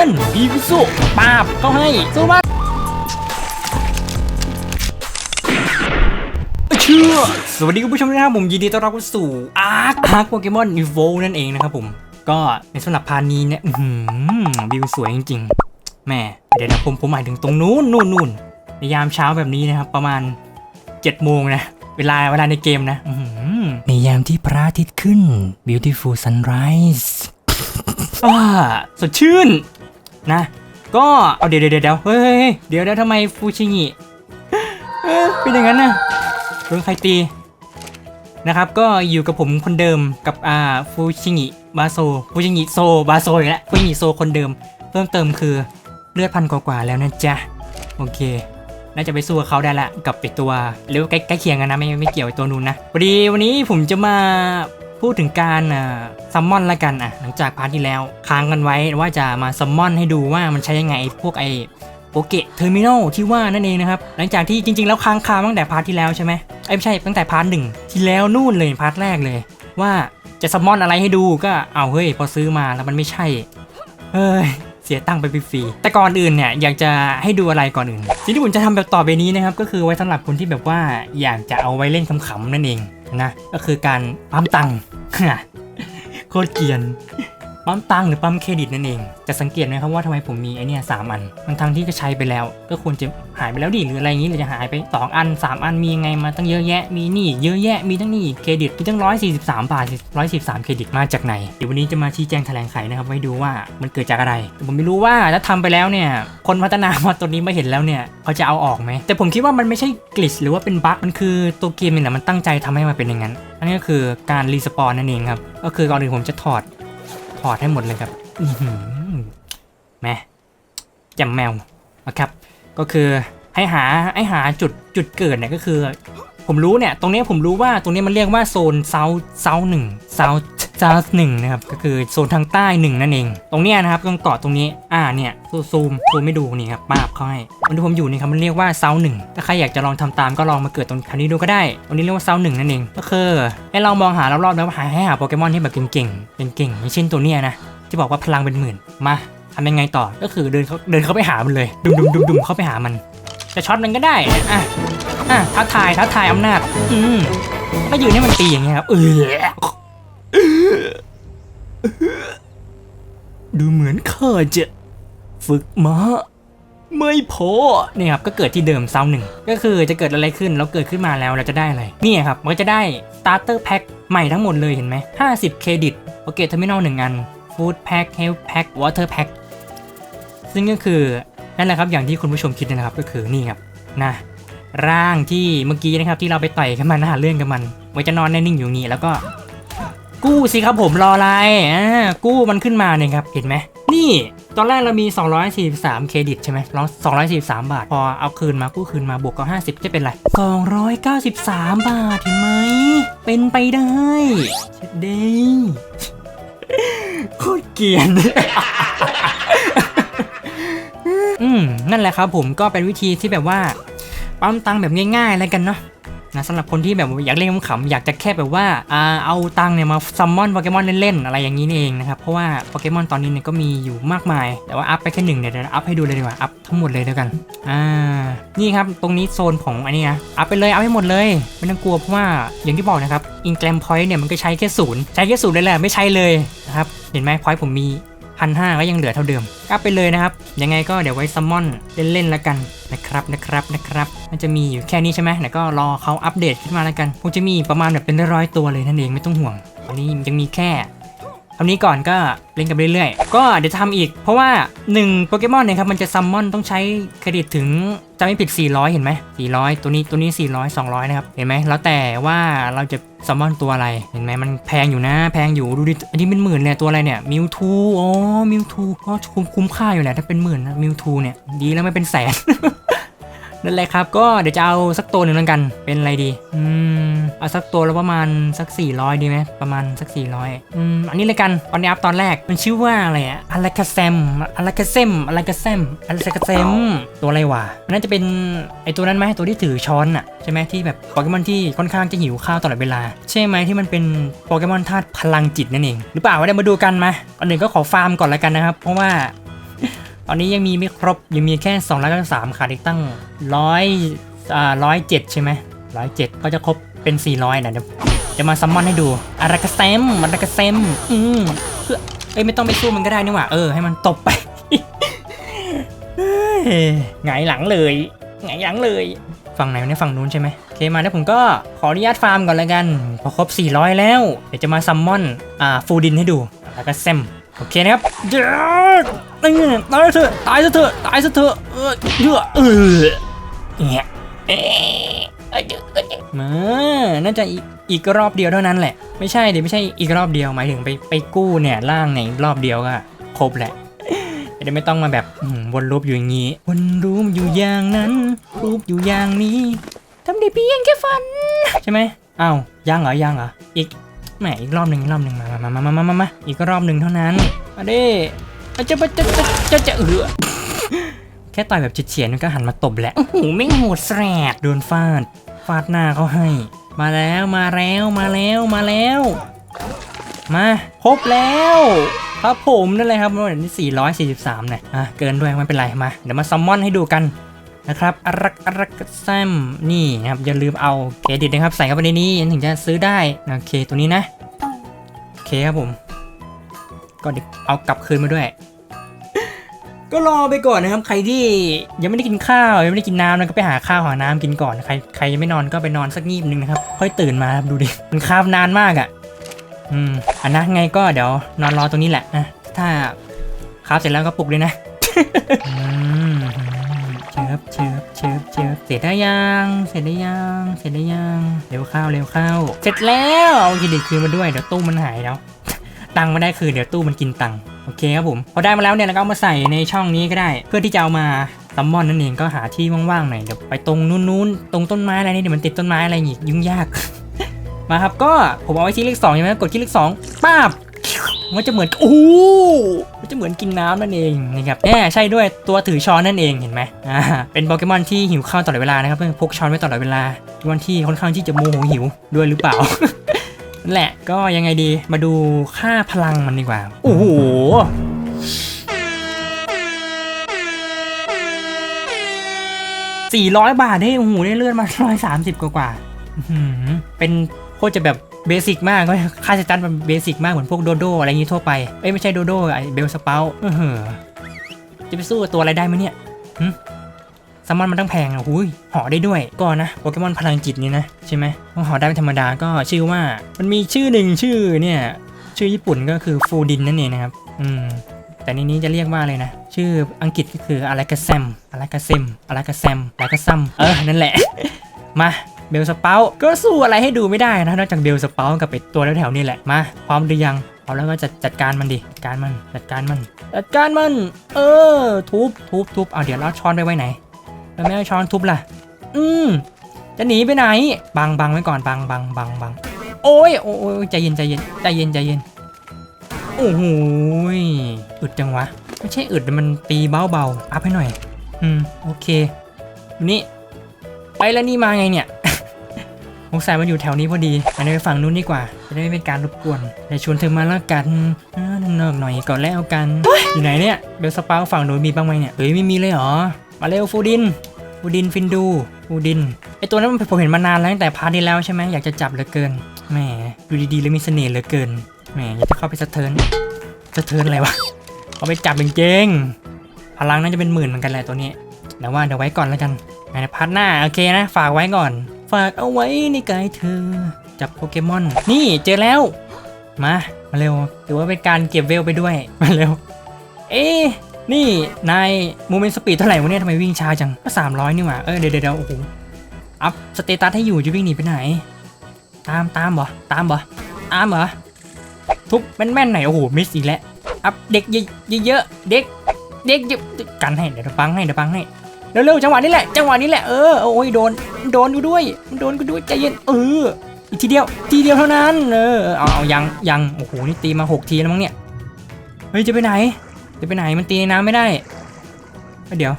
กันบีกุสุปาบเข้าให้สู้มาเชื่อสวัสดีคุณผู้ชมนะครับผมยินดีต้อนรับเข้าสู่อาร์คอาร์คโปเกมอนอีโวนั่นเองนะครับผมก็ในสำหรับพานีเนี่ยอื้อหือวิวสวยจริงๆแม่เดี๋ยวนะผมผมหมายถึงตรงนู้นนู่นนู่นในยามเช้าแบบนี้นะครับ ประมาณ7โมงนะเวลาเวลาในเกมนะในยามที่พระอาทิตย์ขึ้น beautiful sunrise อ่าสดชื่น นะ ก็เอาเดี๋ยวเดี๋ยวเดี๋ยวเฮ้ยเดี๋ยวเดี๋ยวทำไมฟูชิงิเป็นอย่างนั้นนะโดนใครตีนะครับก็อยู่กับผมคนเดิมกับอ่าฟูชิงิบาโซฟูชิงิโซบาโซอีกแล้วฟูชิงิโซคนเดิม เพิ่มเติมคือเลือดพันกว่าแล้วนะจ๊ะโอเค น่าจะไปสู้กับเขาได้ละกับไอตัวหรือใกล้ใกล้เคียงกันนะไม่ไม่เกี่ยวไอตัวนู้นนะพอดีวันนี้ผมจะมา พูดถึงการซัมมอนละกันอะหลังจากพาร์ทที่แล้วค้างกันไว้ว่าจะมาซัมมอนให้ดูว่ามันใช้ยังไงไอพวกไอโปเกะเทอร์มินอลที่ว่านั่นเองนะครับหลังจากที่จริง ๆ แล้วค้างคาตั้งแต่พาร์ทที่แล้วใช่ไหมไอยไม่ใช่ตั้งแต่พาร์ทหนึ่งที่แล้วนู่นเลยพาร์ทแรกเลย ว่าจะซัมมอนอะไรให้ดูก็เอาเฮ้ยพอซื้อมาแล้วมันไม่ใช่เฮ้ยเสียตังค์ไปฟรีๆแต่ก่อนอื่นเนี่ยอยากจะให้ดูอะไรก่อนอื่นสิ่งที่ผมจะทำแบบต่อไปนี้นะครับก็คือไว้สำหรับคนที่แบบว่าอยากจะเอาไว้เล่นขำๆนั่นเอง นะก็คือการปั๊มตังค์โคตรเกียน ปั๊มตังหรือปั๊มเครดิตนั่นเอง จะสังเกตไหมครับว่าทำไมผมมีไอเนี่ยสามอันทั้งทางที่ก็ใช้ไปแล้ว ก็ควรจะหายไปแล้วดิหรืออะไรอย่างนี้หรือจะหายไปสองอันสามอันมียังไงมาตั้งเยอะแยะ มีนี่เยอะแยะ มีทั้งนี่เครดิตมีตั้งร้อยสี่สิบสามบาทร้อยสิบสามเครดิตมาจากไหน เดี๋ยววันนี้จะมาชี้แจงแถลงไขนะครับไว้ดูว่ามันเกิดจากอะไรแต่ผมไม่รู้ว่าถ้าทำไปแล้วเนี่ย คนพัฒนามาตัวนี้มาเห็นแล้วเนี่ยเขาจะเอาออกไหม แต่ผมคิดว่ามันไม่ใช่กลิชหรือว่าเป็นบั๊ก มันคือตัวเกมนี่แหละมันตั้งใจทำให้มันเป็นอย่างนั้น อันนี้ก็คือการรีสปอนนั่นเองครับ ก็คือก่อนอื่นผมจะถอด ถอดให้หมดเลยครับแม่จำแมวนะครับ ก็คือให้หาให้หาจุดจุดเกิดเนี่ยก็คือ ผมรู้เนี่ย ตรงนี้ผมรู้ว่าตรงนี้มันเรียกว่าโซนเซาเซาหนึ่งเซาเซาหนึ่งนะครับ ก็คือโซนทางใต้หนึ่งนั่นเอง ตรงเนี้ยนะครับต้องเกาะตรงนี้ อ่าเนี่ยซูมซูมไม่ดูนี่ครับปาบเข้าให้มันที่ผมอยู่นี่ครับมันเรียกว่าเซาหนึ่งถ้าใครอยากจะลองทำตามก็ลองมาเกิดตรงคันนี้ดูก็ได้ ตรงนี้เรียกว่าเซาหนึ่งนั่นเอง ก็คือให้เรามองหารอบๆแล้วหาให้หาโปเกมอนที่แบบเก่งๆเก่งๆอย่างเช่นตัวเนี้ยนะที่บอกว่าพลังเป็นหมื่นมาทำยังไงต่อก็คือเดินเขาเดินเข้าไปหามันเลย ดุมดุมดุมดุมเข้าไปหามัน จะช็อตมันก็ได้ อะ อะท้าทายท้าทายอำนาจ อืมก็ยืนให้มันตีอย่างเงี้ยครับ เออดูเหมือนข้าจะฝึกมาไม่พอเนี่ยครับก็เกิดที่เดิมเซาหนึ่งก็คือจะเกิดอะไรขึ้นแล้วเกิดขึ้นมาแล้วเราจะได้อะไรนี่ครับมันจะได้ starter pack ใหม่ทั้งหมดเลยเห็นไหม50เครดิตโอเคเทอร์มินอลหนึ่งอัน food pack health pack water pack ซึ่งก็คือ นั่นแหละครับอย่างที่คุณผู้ชมคิดนะครับก็คือนี่ครับนะร่างที่เมื่อกี้นะครับที่เราไปต่อยกันมันหาเรื่องกับมันมันจะนอนแน่นิ่งอยู่งนี้แล้วก็ กู้สิครับผมรออะไรอ่ากู้มันขึ้นมาเนี่ยครับเห็นไหมนี่ตอนแรกเรามี 243 เครดิตใช่ไหมเรา243 บาท พอเอาคืนมากู้คืนมาบวกกับ 50 จะเป็นไร 293 บาทเห็นไหม เป็นไปได้เช็ดเด้โคตรเกียน มนั่นแหละครับผมก็เป็นวิธีที่แบบว่าปั๊มตังแบบง่ายๆแล้วกันเนาะนะสำหรับคนที่แบบอยากเล่นขำๆอยากจะแค่แบบว่าอเอาตังเนี่ยมาซัมมอนโปเกมอนเล่นๆอะไรอย่างนี้เองนะครับเพราะว่าโปเกมอนตอนนี้เนี่ยก็มีอยู่มากมาย แต่ว่าอัพไปแค่หนึ่งเดี๋ยวอัพให้ดูเลยดีกว่าอัพทั้งหมดเลยแล้วกันอ่านี่ครับตรงนี้โซนของอันนี้นะอัพไปเลยอัพให้หมดเลยไม่ต้องกลัวเพราะว่าอย่างที่บอกนะครับอินแกรมพอยต์เนี่ยมันก็ใช้แค่ศูนย์ใช้แค่ศูนย์เลยแหละไม่ใช้เลยนะครับเห็นไหมพอยต์ผมมี พันห้าก็ยังเหลือเท่าเดิมกลับไปเลยนะครับ ยังไงก็เดี๋ยวไว้ซัมมอนเล่นๆแล้วกันนะครับนะครับนะครับ มันจะมีอยู่แค่นี้ใช่ไหมเดี๋ยวก็รอเขาอัปเดตขึ้นมาแล้วกันคงจะมีประมาณแบบเป็นร้อยตัวเลยนั่นเองไม่ต้องห่วงวันนี้ยังมีแค่ ทำนี้ก่อนก็เล่นกันเรื่อยๆ ก็เดี๋ยวจะทำอีก เพราะว่า 1 โปเกมอนเนี่ยครับมันจะซัมมอนต้องใช้เครดิตถึงจะไม่ผิด 400 เห็นไหม 400 ตัวนี้ตัวนี้ 400 200 นะครับ เห็นไหม แล้วแต่ว่าเราจะซัมมอนตัวอะไร เห็นไหม มันแพงอยู่นะ แพงอยู่ ดูดิ อันนี้เป็นหมื่นเลยตัวอะไรเนี่ย มิวทูอ๋อ มิวทูก็คุ้มคุ้มค่าอยู่แหละ ถ้าเป็นหมื่นนะ มิวทูเนี่ย ดีแล้วไม่เป็นแสน นั่นแหละครับ ก็เดี๋ยวจะเอาสักตัวหนึ่งแล้วกัน เป็นอะไรดี อืม เอาสักตัวแล้วประมาณสัก 400 ดีไหม ประมาณสัก 400 อืม อันนี้เลยกันตอนนี้อัพตอนแรก มันชื่อว่าอะไรอะอลาคาเซมอลาคาเซมอลาคาเซมอลาคาเซม ตัวอะไรวะน่าจะเป็นไอตัวนั้นไหมตัวที่ถือช้อนอะใช่ไหมที่แบบโปเกมอนที่ค่อนข้างจะหิวข้าวตลอดเวลา ใช่ไหมที่มันเป็นโปเกมอนธาตุพลังจิตนั่นเอง หรือเปล่าเดี๋ยวมาดูกันมาอันหนึ่งก็ขอฟาร์มก่อนแล้วกันนะครับ เพราะว่า อนนี้ยังมีไม่ครบยังมีแค่2 9 3ขาดอีกตั้งร้อยอ่าร้อยเจ็ดใช่ไหมร้อยเจ็ดก็จะครบเป็น 400นะเดี๋ยวจะมาซัมมอนให้ดูอารากาเซมอารากาเซมอืมเพื่อเอ้ยไม่ต้องไปสู้มันก็ได้นี่หว่าเออให้มันตบไปหงายหลังเลยหงายหลังเลยฝั่งไหนเนี่ยฝั่งนู้นใช่ไหมโอเคมาแล้วผมก็ขออนุญาตฟาร์มก่อนแล้วกันพอครบ 400 แล้ว เดี๋ยวจะมาซัมมอนอ่าฟูดินให้ดูแล้วก็เซม โอเคนะครับเดี๋ยวตายเถอะตายซะเถอะตายซะเถอะเออเยอะเออเนี่ยเออมน่าจะอีกรอบเดียวเท่านั้นแหละ ไม่ใช่เดี๋ยวไม่ใช่อีกรอบเดียวหมายถึงไปไปกู้เนี่ยล่างเนี่ยรอบเดียวก็ครบแหละจะได้ไม่ต้องมาแบบวนรูปอยู่อย่างนี้ วนรูปอยู่อย่างนั้นรูปอยู่อย่างนี้ทำได้เพียงแค่ฝัน ใช่ไหมอ้าวยังเหรอยังเหรออีก แหมอีกรอบหนึ่งอีกรอบหนึ่งมามามามามามามาอีกรอบหนึ่งเท่านั้นมาดิจะจะจะจะจะจะเออแค่ต่อยแบบเฉียดๆมันก็หันมาตบแหละ โอ้โหไม่งโหดแสบโดนฟาด ฟาดหน้าเขาให้ มาแล้วมาแล้วมาแล้วมาแล้ว มาครบแล้วครับผมนั่นเลยครับวันที่443เนี่ยอะเกินด้วยไม่เป็นไรมา เดี๋ยวมาซัมมอนให้ดูกัน นะครับอรักอรักแซมนี่นะครับอย่าลืมเอาเครดิตนะครับใส่เข้าไปในนี้ถึงจะซื้อได้โอเคตัวนี้นะโอเคครับผม ก็เดี๋ยวเอากลับคืนมาด้วย ก็รอไปก่อนนะครับ ใครที่ยังไม่ได้กินข้าวยังไม่ได้กินน้ำนะก็ไปหาข้าวหาน้ำกินก่อนใครใครยังไม่นอนก็ไปนอนสักงีบนึงนะครับ ค่อยตื่นมาครับดูดิมันคาบนานมากอะ อืมอันนะไงก็เดี๋ยวนอนรอตรงนี้แหละนะถ้าครับเสร็จแล้วก็ปลุกเลยนะอืม เชิบเชิบเชิบเชิบเสร็จได้ยัง เสร็จได้ยัง เสร็จได้ยัง เร็วเข้าเร็วเข้า เสร็จแล้วเอาเครดิตคืนมาด้วยเดี๋ยวตู้มันหายแล้ว ตังค์ไม่ได้คือเดี๋ยวตู้มันกินตังค์โอเคครับผม พอได้มาแล้วเนี่ยเราก็เอามาใส่ในช่องนี้ก็ได้ เพื่อที่จะเอามาซัมมอนนั่นเองก็หาที่ว่างๆหน่อยเดี๋ยวไปตรงนู้นๆตรงต้นไม้อะไรนี่เดี๋ยวมันติดต้นไม้อะไรอีกยุ่งยากมาครับก็ผมเอาไว้ที่เลขสองใช่ไหมกดที่เลขสองป้าบ มันจะเหมือนโอ้มันจะเหมือนกินน้ำนั่นเองนะครับแน่ใช่ด้วยตัวถือช้อนนั่นเองเห็นไหมอ่าเป็นโปเกมอนที่หิวข้าวตลอดเวลานะครับเพื่อพกช้อนไว้ตลอดเวลาวันที่ค่อนข้างที่จะโมโหหิวด้วยหรือเปล่านั่นแหละก็ยังไงดีมาดูค่าพลังมันดีกว่าโอ้โหสี่ร้อยบาทได้โอ้โหได้เลื่อนมาร้อยสามสิบกว่าเป็นโคตรจะแบบ เบสิกมากก็ค่าสตันมันเบสิกมากเหมือนพวกโดโดอะไรอย่างงี้ทั่วไป เอ้ยไม่ใช่โดโดไอเบลสเปาเออจะไปสู้ตัวอะไรได้ไหมเนี่ยหึซัมมอนมันต้องแพงอะหุยห่อได้ด้วยก็นะโปเกมอนพลังจิตนี่นะใช่ไหมห่อได้เป็นธรรมดาก็ชื่อว่า มันมีชื่อหนึ่งชื่อเนี่ย ชื่อญี่ปุ่นก็คือฟูดินนั่นเองนะครับ อืมแต่ในนี้จะเรียกว่าอะไรนะ ชื่ออังกฤษก็คืออะไรกาแซมอะไรกาเซมอะไรกาแซมอะไรกาซัมเออ นั่นแหละ มา เบลสเปาก็สู้อะไรให้ดูไม่ได้นะนอกจากเบลสเปากับไอตัวแถวๆนี่แหละมาพร้อมหรือยังพร้อมแล้วก็จัดจัดการมันดิจัดการมันจัดการมันจัดการมัน เออ ทุบทุบทุบเอาเดี๋ยวเราช้อนไปไว้ไหนแล้วไม่เอาช้อนทุบล่ะ อืมจะหนีไปไหน บังบังไว้ก่อนบังบังบังบังโอ้ยโอ้ยใจเย็นใจเย็นใจเย็นใจเย็นโอ้โหยอึดจังวะไม่ใช่อึดมันตีเบาเบาๆอัพให้หน่อย อืมโอเควันนี้ไปแล้วนี่มาไงเนี่ย สงสัยมันอยู่แถวนี้พอดีอันนี้ไปฝั่งนู้นดีกว่า จะได้ไม่เป็นการรบกวนเดี๋ยวชวนเธอมาแล้วกันอ่านั่นเนิกหน่อยก่อนแล้วกัน อยู่ไหนเนี่ยเบลสปาฝั่งนู้นมีบ้างไหมเนี่ยเฮ้ยไม่มีเลยเหรอ มาเร็วฟูดินฟูดินฟินดูฟูดินไอตัวนั้นมันผมเห็นมานานแล้วตั้งแต่พาร์ทที่แล้วใช่ไหมอยากจะจับเหลือเกินแหมดูดีๆแล้วมีเสน่ห์เหลือเกินแหมอยากจะเข้าไปสะเทินสะเทินอะไรวะเอาไปจับเป็นเจงๆพลังน่าจะเป็นหมื่นเหมือนกันแหละตัวนี้แต่ว่าเดี๋ยวไว้ก่อนแล้วกันในพาร์ทหน้าโอเคนะ ฝากไว้ก่อน ฝากเอาไว้ในกายเธอ จับโปเกมอน นี่เจอแล้ว มา มาเร็วถือว่าเป็นการเก็บเวลไปด้วย มาเร็ว เอ๊นี่นายโมเมนต์สปีดเท่าไหร่วะเนี่ยทำไมวิ่งช้าจังก็สามร้อยนี่หว่า เออเดี๋ยวเดี๋ยวโอ้โห อัพสเตตัสให้อยู่จะวิ่งหนีไปไหน ตามตามบ่ตามบ่ตามเหรอ ทุบแม่นๆไหนโอ้โหมิสอีกแล้ว อัพเด็กเยอะๆเด็ก เด็กเยอะกันให้เดี๋ยวปังให้เดี๋ยวปังให้ เร็วๆจังหวะนี้แหละจังหวะนี้แหละเออโอ้ยโดนโดนกูด้วยโดนกูด้วยใจเย็นเอออีกทีเดียวทีเดียวเท่านั้นเออเอาเอายังยังโอ้โหนี่ตีมาหกทีแล้วมั้งเนี่ยเฮ้ยจะไปไหน จะไปไหนมันตีในน้ำไม่ได้เดี๋ยว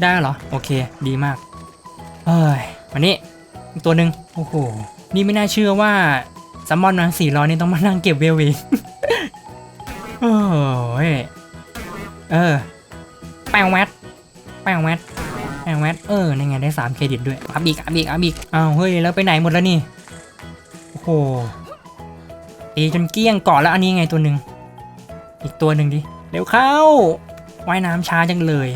ได้เหรอโอเค ดีมากเอ้ยวันนี้ตัวหนึ่งโอ้โหนี่ไม่น่าเชื่อว่าซัมมอนมาสี่ร้อยนี่ต้องมานั่งเก็บเวลอีโอ้ยเออแปวแวด ปวแวดแปวแวดเออนไงได้สามเครดิตด้วยอัพอีกอัพอีกอัพอีกอ้าวเฮ้ยแล้วไปไหนหมดแล้วนี่โอ้โหตีจนเกลี้ยงเกาะแล้วอันนี้ไงตัวหนึ่งอีกตัวหนึ่งดิเร็วเข้าว่ายน้ำช้าจังเลย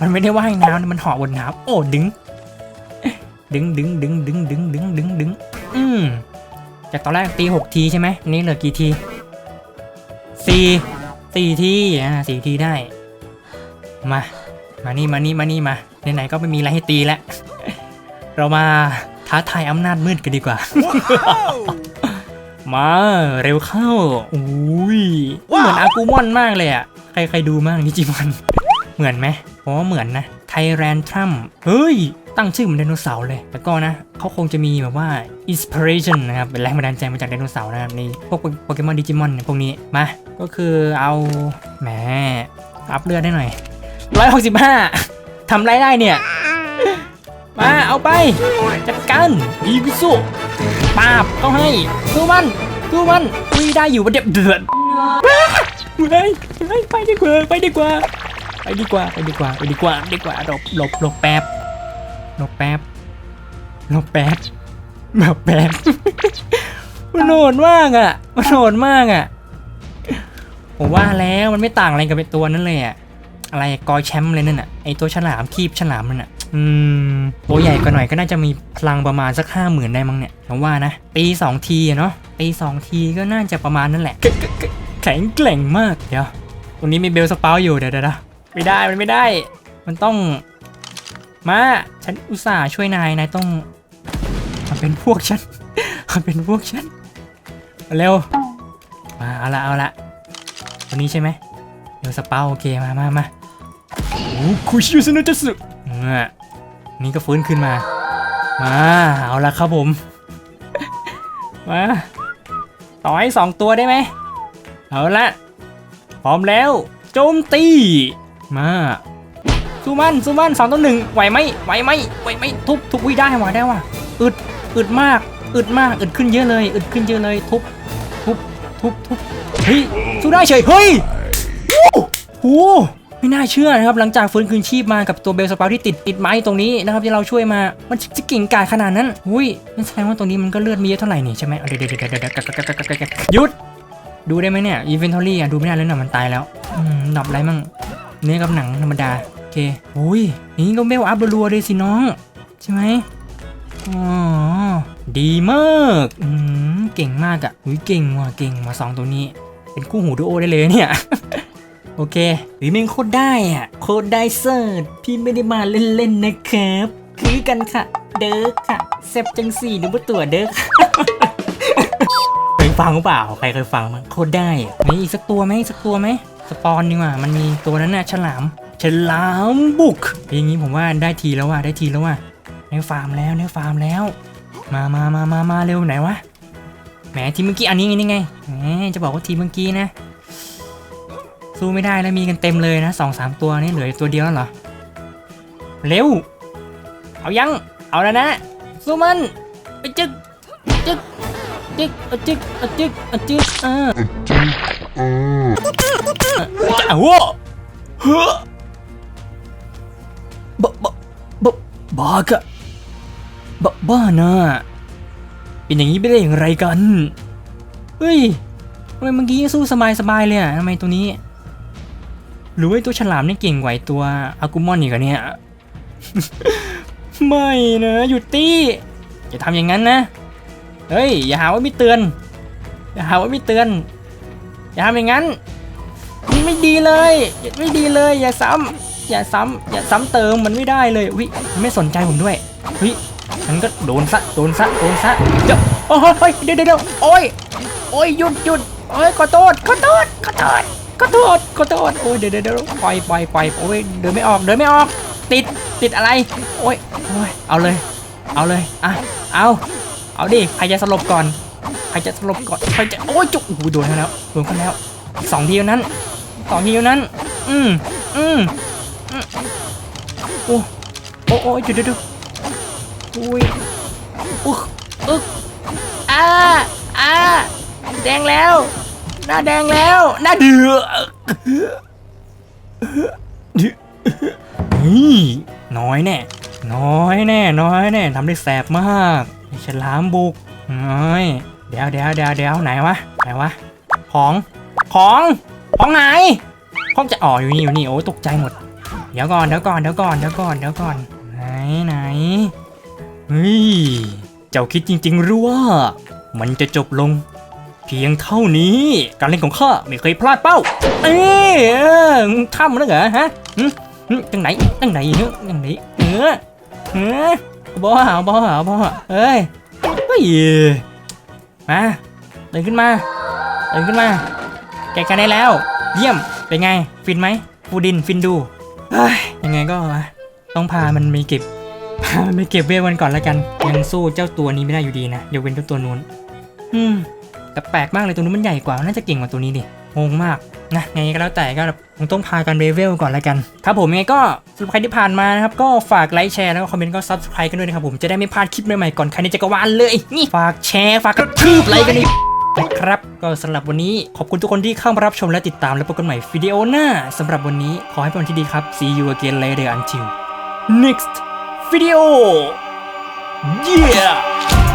มันไม่ได้ว่ายน้ำมันเหาะบนน้ำโอ้ดึงดึงดึงดึงดึงดึงดึงดึงดึงอืมจากตอนแรกตีหกทีใช่ไหมนนี่เหลือกี่ทีสี่สี่ทีอ่าสี่ทีได้ มา มานี่มานี่มานี่มาไหนๆก็ไม่มีอะไรให้ตีแล้ว เรามาท้าทายอำนาจมืดกันดีกว่า มาเร็วเข้าอุ้ยเหมือนอากูมอนมากเลยอะ ใครใครดูมั่งนิจิมอน เหมือนไหมผมว่าเหมือนนะ ไทแรนทรัมเฮ้ย ตั้งชื่อเหมือนไดโนเสาร์เลยแต่ก็นะ เขาคงจะมีแบบว่าอินสปิเรชันนะครับ เป็นแรงบันดาลใจมาจากไดโนเสาร์นะครับในพวกโปเกมอนดิจิมอนพวกนี้ มา ก็คือเอา แหม อัพเลือดได้หน่อย ร้อยหกสิบห้าทำไรได้เนี่ย มาเอาไป จัดการอีวิสุปาบเขาให้สู้มันสู้มันอุ้ยได้อยู่ประเดี๋ยวเดือดเฮ้ยเฮ้ยไปดีกว่าไปดีกว่าไปดีกว่าไปดีกว่าไปดีกว่าดีกว่าหลบหลบหลบแป๊บหลบแป๊บหลบแป๊บหลบแป๊บมันโหดมากอะมันโหดมากอะผมว่าแล้วมันไม่ต่างอะไรกับไอตัวนั้นเลยอะ อะไรอะกอยแชมป์เลยนั่นอะไอตัวฉลามคีบฉลามนั่นอะอืมตัวใหญ่กว่าหน่อยก็น่าจะมีพลังประมาณสักห้าหมื่นได้มั้งเนี่ยผมว่านะตีสองทีอะเนาะตีสองทีก็น่าจะประมาณนั่นแหละ แข็งแกร่งมากเดี๋ยวตรงนี้มีเบลสเปาอยู่เดี๋ยวเดี๋ยวเดี๋ยวไม่ได้มันไม่ได้ มันต้องมาฉันอุตส่าห์ช่วยนายนายต้องมาเป็นพวกฉันมาเป็นพวกฉันมาเร็วมาเอาละเอาละวันนี้ใช่ไหม เบลสเปาโอเคมามามาโอ้คุชิวสนุจัสึอะนี่ก็ฟื้นขึ้นมา มาเอาละครับผม มาต่อให้สองตัวได้ไหมเอาละพร้อมแล้วโจมตีมาสู้มันสู้มันสองต่อหนึ่งไหวไหมไหวไหมไหวไหมทุบทุบวิได้ว่ะได้ว่ะอึดอึดมากอึดมากอึดขึ้นเยอะเลยอึดขึ้นเยอะเลยทุบทุบทุบทุบเฮ้ยสู้ได้เฉยเฮ้ยโอ้ โหไม่น่าเชื่อนะครับหลังจากฟื้นคืนชีพมากับตัวเบลสปาที่ติดติดไม้ตรงนี้นะครับที่เราช่วยมา มันจะเก่งกาจขนาดนั้นอุ้ยนั่นแสดงว่าตรงนี้มันก็เลือดมีเยอะเท่าไหร่นี่ใช่ไหมเดี๋ยวเดี๋ยวเดี๋ยวเดี๋ยวเดี๋ยวหยุด ดูได้ไหมเนี่ย inventory อะดูไม่ได้แล้วนะมันตายแล้วอืมดับอะไรมั่งเนื้อกับหนังธรรมดาโอเคอุ้ยนี้ก็เบลอัพรัวเลยสิน้องใช่ไหมอ๋อดีมากอืมเก่งมากอะอุ้ยเก่งว่ะเก่งมาสองตัวนี้ เป็นคู่หูดูโอได้เลยเนี่ย โอเคหรือแม่งโคตรได้อะ โคตรได้เซิร์ชพี่ไม่ได้มาเล่นๆนะครับ คือกันค่ะ เด้อค่ะเซฟจังสี่หรือว่าตัวเด้อค่ะเคยฟังเปล่า ใครเคยฟังมั้งโคตรได้อะมีอีกสักตัวไหมอีกสักตัวไหมสปอนดีกว่ามันมีตัวนั้นน่ะฉลามฉลามบุกอย่างนี้ผมว่าได้ทีแล้วว่ะได้ทีแล้วว่ะได้ฟาร์มแล้วได้ฟาร์มแล้ว มามามามามาเร็วไหนวะแหมทีเมื่อกี้อันนี้ไงนี่ไงแหมจะบอกว่าทีเมื่อกี้นะ สู้ไม่ได้แล้วมีกันเต็มเลยนะสองสามตัวนี่เหลือตัวเดียวแล้วเหรอ เร็ว เอายัง เอาแล้วนะ สู้มันไปจึกจึกจึกอจึกอจึกอจึกอ่าอ้าวเฮ้อบ้บบบ้ากะบ้าบ้านะเป็นอย่างนี้ไปได้อย่างไรกัน เฮ้ยทำไมเมื่อกี้สู้สบายสบายเลยอะทำไมตัวนี้ หรือว่าไอตัวฉลามนี่เก่งกว่าไอ้ตัวอากุมอนอีกอเนี่ย ไม่นะหยุดตี้อย่าทำอย่างนั้นนะ เฮ้ย อย่าหาว่าไม่เตือน อย่าหาว่าไม่เตือน อย่าทำอย่างนั้นมันไม่ดีเลยไม่ดีเลย อย่าซ้ำอย่าซ้ำอย่าซ้ำเติมมันไม่ได้เลยวิมันไม่สนใจผมด้วยวิฉันก็โดนซะโดนซะโดนซะเดี๋ยวโอ้ยเดี๋ยวเดี๋ยวเดี๋ยวโอ้ยโอ้ยหยุดหยุดโอ้ยขอโทษขอโทษขอโทษ ขอโทษขอโทษโอ้ยเดี๋ยวเดี๋ยวเดี๋ยวปล่อยปล่อยปล่อยโอ้ยเดินไม่ออกเดินไม่ออก ติดติดอะไรโอ้ยโอ้ยเอาเลย เอาเลยอะเอาเอาดิใครจะสลบก่อนใครจะสลบก่อนใครจะโอ้ยจุกโอ้โหโดนแล้วโดนเขาแล้วสองทีนั้นสองทีนั้น อืมอืมอืมโอ้โอ้โอ้ยจุดเดี๋ยวเดี๋ยวอุ้ยอึกอึกอ่าอ่าแดงแล้ว หน้าแดงแล้ว หน้าเดือดเฮ้ยน้อยแน่ น้อยแน่ น้อยแน่ทำได้แสบมากฉลามบุกน้อย เดี๋ยวเดี๋ยวเดี๋ยวเดี๋ยวไหนวะ ไหนวะ ของ ของ ของไหนของจะอ๋ออยู่นี่อยู่นี่ โอ้ตกใจหมด เดี๋ยวก่อน เดี๋ยวก่อน เดี๋ยวก่อน เดี๋ยวก่อน เดี๋ยวก่อน ไหนไหนเฮ้ย เจ้าคิดจริงๆหรือว่า มันจะจบลง เพียงเท่านี้ การเล่นของข้าไม่เคยพลาดเป้า เอ้ยเออมึงทำแล้วเหรอฮะหึหึจังไหนจังไหนเนอะจังไหนเออเออบ่หาบ่หาบ่หาเอ้ยเฮ้ยมาเดินขึ้นมาเดินขึ้นมาแกกันได้แล้ว เยี่ยมเป็นไง ฟินไหมฟูดินฟินดูเฮ้ยยังไงก็ต้องพามันไปเก็บพามันไปเก็บเวลกันก่อนแล้วกัน ยังสู้เจ้าตัวนี้ไม่ได้อยู่ดีนะยกเว้นเจ้าตัวนู้นอืม แต่แปลกมากเลยตัวนู้นมันใหญ่กว่า น่าจะเก่งกว่าตัวนี้ดิงงมากนะไงก็แล้วแต่ก็คงต้องพากันเรเวลก่อนล้วกัน ครับผมยังไงก็สำหรับใครที่ผ่านมานะครับ ก็ฝากไลค์แชร์แล้วก็คอมเมนต์ก็ซับสไครต์กันด้วยนะครับผมจะได้ไม่พลาดคลิปใหม่ๆก่อนใครในจักรวาลเลยนี่ฝากแชร์ฝากกระทืบไลค์กันอีกนะครับก็สำหรับวันนี้ขอบคุณทุกคนที่เข้ามารับชมและติดตามแล้วพบกันใหม่วิดีโอหน้าสำหรับวันนี้ขอให้เป็นวันที่ดีครับ see you again later until next video yeah